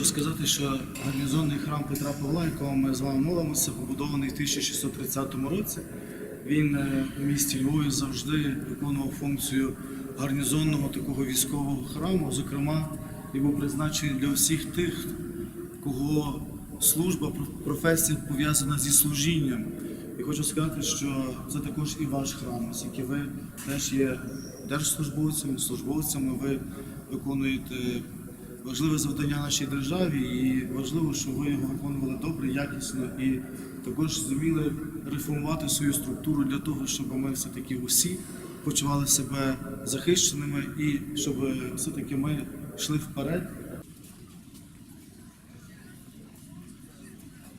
Хочу сказати, що гарнізонний храм Петра Павла, якого ми з вами молимося, побудований в 1630 році. Він е, у місті Львові завжди виконував функцію гарнізонного такого військового храму. Зокрема, і був призначений для всіх тих, кого служба, професія пов'язана зі служінням. І хочу сказати, що це також і ваш храм, оскільки ви теж є держслужбовцями, службовцями, ви виконуєте важливе завдання нашій державі, і важливо, щоб ви його виконували добре, якісно і також зуміли реформувати свою структуру для того, щоб ми все-таки усі почували себе захищеними і щоб все-таки ми йшли вперед